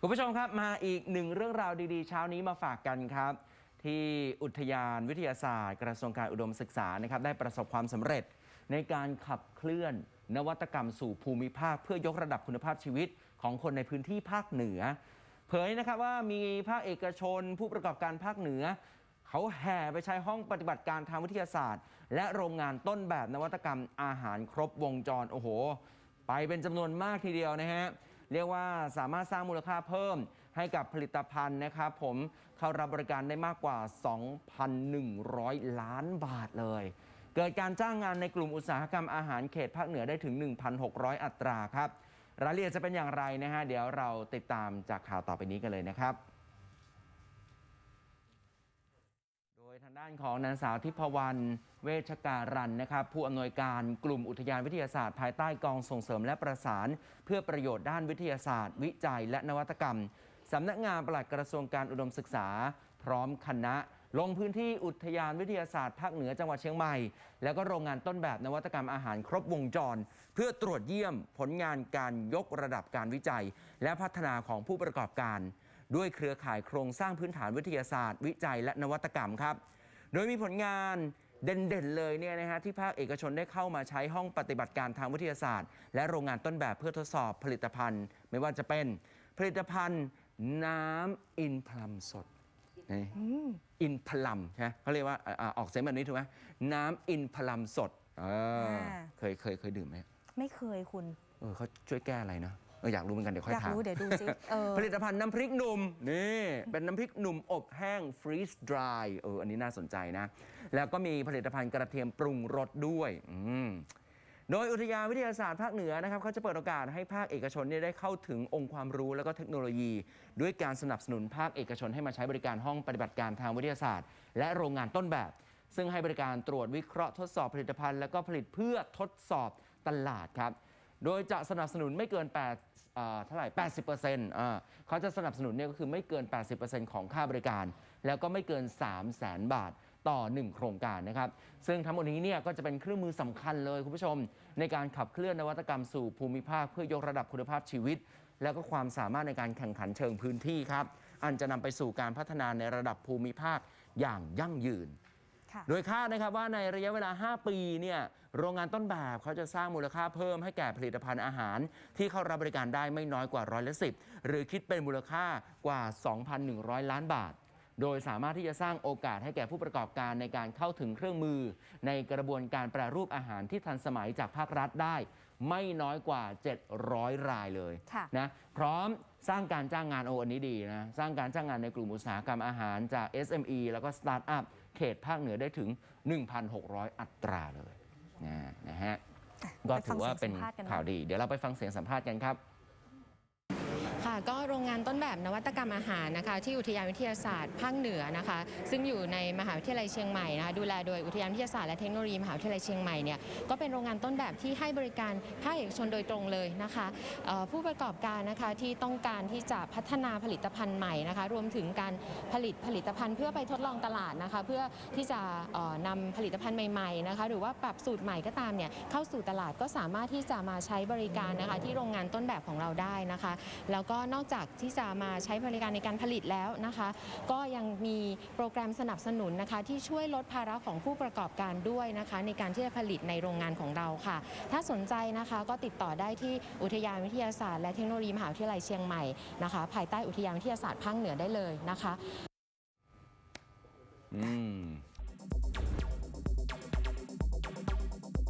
คุณผู้ชมครับมาอีกหนึ่งเรื่องราวดีๆ เช้านี้มาฝากกันครับ ที่อุทยานวิทยาศาสตร์ กระทรวงการอุดมศึกษานะครับได้ประสบความสำเร็จ ในการขับเคลื่อนนวัตกรรมสู่ภูมิภาค เพื่อยกระดับคุณภาพชีวิตของคนในพื้นที่ภาคเหนือ เผยนะครับว่ามีภาคเอกชน ผู้ประกอบการภาคเหนือ เขาแห่ไปใช้ห้องปฏิบัติการทางวิทยาศาสตร์ และโรงงานต้นแบบนวัตกรรมอาหารครบวงจรโอ้โห ไปเป็นจำนวนมากทีเดียวนะฮะ เรียกว่าสามารถสร้างมูลค่าเพิ่มให้กับผลิตภัณฑ์นะครับผมเข้ารับบริการได้มากกว่า 2,100 ล้านบาทเลยเกิดการจ้างงานในกลุ่มอุตสาหกรรมอาหารเขตภาคเหนือได้ถึง 1,600 อัตราครับ รายละเอียดจะเป็นอย่างไรนะฮะ เดี๋ยวเราติดตามจากข่าวต่อไปนี้กันเลยนะครับ โดยทางด้านของนางสาวทิพวรรณเวชการันนะครับผู้อำนวยการกลุ่มอุทยานวิทยาศาสตร์ ภายใต้กองส่งเสริมและประสาน เพื่อประโยชน์ด้านวิทยาศาสตร์ วิจัยและนวัตกรรมสำนักงานปลัดกระทรวงการอุดมศึกษา พร้อมคณะ ลงพื้นที่อุทยานวิทยาศาสตร์ภาคเหนือจังหวัดเชียงใหม่ แล้วก็โรงงานต้นแบบนวัตกรรมอาหารครบวงจร เพื่อตรวจเยี่ยมผลงานการยกระดับการวิจัย และพัฒนาของผู้ประกอบการด้วยเครือข่ายโครงสร้างพื้นฐานวิทยาศาสตร์ วิจัยและนวัตกรรมครับ โดยมีผลงานเด่นๆเลยเนี่ยนะฮะที่ภาคเอกชนได้เข้ามาใช้ห้องปฏิบัติการทางวิทยาศาสตร์ และโรงงานต้นแบบเพื่อทดสอบผลิตภัณฑ์ ไม่ว่าจะเป็นผลิตภัณฑ์น้ำอินพลัมสดนี่อินพลัมใช่ไหมเขาเรียกว่าอ่าอ่าออกเสียงแบบนี้ถูกไหมน้ำอินพลัมสดเอออ่าเคยเคยเคยดื่มไหมไม่เคยคุณเออเขาช่วยแก้อะไรนะ เอออยากรู้เหมือนกันเดี๋ยวค่อยอยากถามรู้เดี๋ยวดูซิเออ ผลิตภัณฑ์น้ำพริกหนุ่มนี่เป็นน้ำพริกหนุ่มอบแห้งฟรีสดรายเอออันนี้น่าสนใจนะ แล้วก็มีผลิตภัณฑ์กระเทียมปรุงรสด้วยอืม โดยอุทยานวิทยาศาสตร์ภาคเหนือนะครับเขาจะเปิดโอกาสให้ภาคเอกชนเนี่ยได้เข้าถึงองค์ความรู้แล้วก็เทคโนโลยี ด้วยการสนับสนุนภาคเอกชนให้มาใช้บริการห้องปฏิบัติการทางวิทยาศาสตร์ และโรงงานต้นแบบ ซึ่งให้บริการตรวจวิเคราะห์ทดสอบผลิตภัณฑ์ แล้วก็ผลิตเพื่อทดสอบตลาดครับ โดยจะสนับสนุนไม่เกิน8อ่าเท่าไหร่ 80%อ่าเขาจะสนับสนุนเนี่ยก็คือไม่เกิน 80%ของค่าบริการ แล้วก็ไม่เกิน 3 0 0แสนบาทต่อ 1 โครงการนะครับ ซึ่งทั้งหมดนี้เนี่ยก็จะเป็นเครื่องมือสำคัญเลยคุณผู้ชม ในการขับเคลื่อนนวัตกรรมสู่ภูมิภาคเพื่อยกระดับคุณภาพชีวิต แล้วก็ความสามารถในการแข่งขันเชิงพื้นที่ครับ อันจะนำไปสู่การพัฒนาในระดับภูมิภาคอย่างยั่งยืน โดยคาดนะครับว่าในระยะเวลา 5 ปีเนี่ยโรงงานต้นแบบเขาจะสร้างมูลค่าเพิ่มให้แก่ผลิตภัณฑ์อาหาร ที่เข้ารับบริการได้ไม่น้อยกว่าร้อยละสิหรือคิดเป็นมูลค่ากว่า 2,100 ล้านบาท โดยสามารถที่จะสร้างโอกาสให้แก่ผู้ประกอบการในการเข้าถึงเครื่องมือ ในกระบวนการแปรรูปอาหารที่ทันสมัยจากภาครัฐได้ ไม่น้อยกว่า 700 รายเลยค่ะนะพร้อมสร้างการจ้างงานโออันนี้ดีนะสร้างการจ้างงานในกลุ่มอุตสาหกรรมอาหารจาก SME แล้วก็สตาร์ทอัพ เขตภาคเหนือได้ถึง 1,600 อัตราเลยนะนะฮะก็ถือว่าเป็นไปฟังเสียงสัมภาษณ์กันหน่อยข่าวดี เดี๋ยวเราไปฟังเสียงสัมภาษณ์กันครับค่ะ ก็โรงงานต้นแบบนวัตกรรมอาหารนะคะ ที่อุทยานวิทยาศาสตร์ภาคเหนือนะคะ ซึ่งอยู่ในมหาวิทยาลัยเชียงใหม่นะคะดูแลโดยอุทยานวิทยาศาสตร์และเทคโนโลยีมหาวิทยาลัยเชียงใหม่เนี่ยก็เป็นโรงงานต้นแบบที่ให้บริการภาคเอกชนโดยตรงเลยนะคะผู้ประกอบการนะคะที่ต้องการที่จะพัฒนาผลิตภัณฑ์ใหม่นะคะ รวมถึงการผลิตผลิตภัณฑ์เพื่อไปทดลองตลาดนะคะ เพื่อที่จะเอ่อนำผลิตภัณฑ์ใหม่ๆนะคะ หรือว่าปรับสูตรใหม่ก็ตามเนี่ยเข้าสู่ตลาดก็สามารถที่จะมาใช้บริการนะคะ ที่โรงงานต้นแบบของเราได้นะคะ แล้วก็นอกจากที่จะมาใช้บริการในการผลิตแล้วนะคะ ก็ยังมีโปรแกรมสนับสนุนนะคะ ที่ช่วยลดภาระของผู้ประกอบการด้วยนะคะ ในการที่จะผลิตในโรงงานของเราค่ะ ถ้าสนใจนะคะก็ติดต่อได้ที่อุทยานวิทยาศาสตร์และเทคโนโลยีมหาวิทยาลัยเชียงใหม่นะคะ ภายใต้อุทยานวิทยาศาสตร์ภาคเหนือได้เลยนะคะ อืม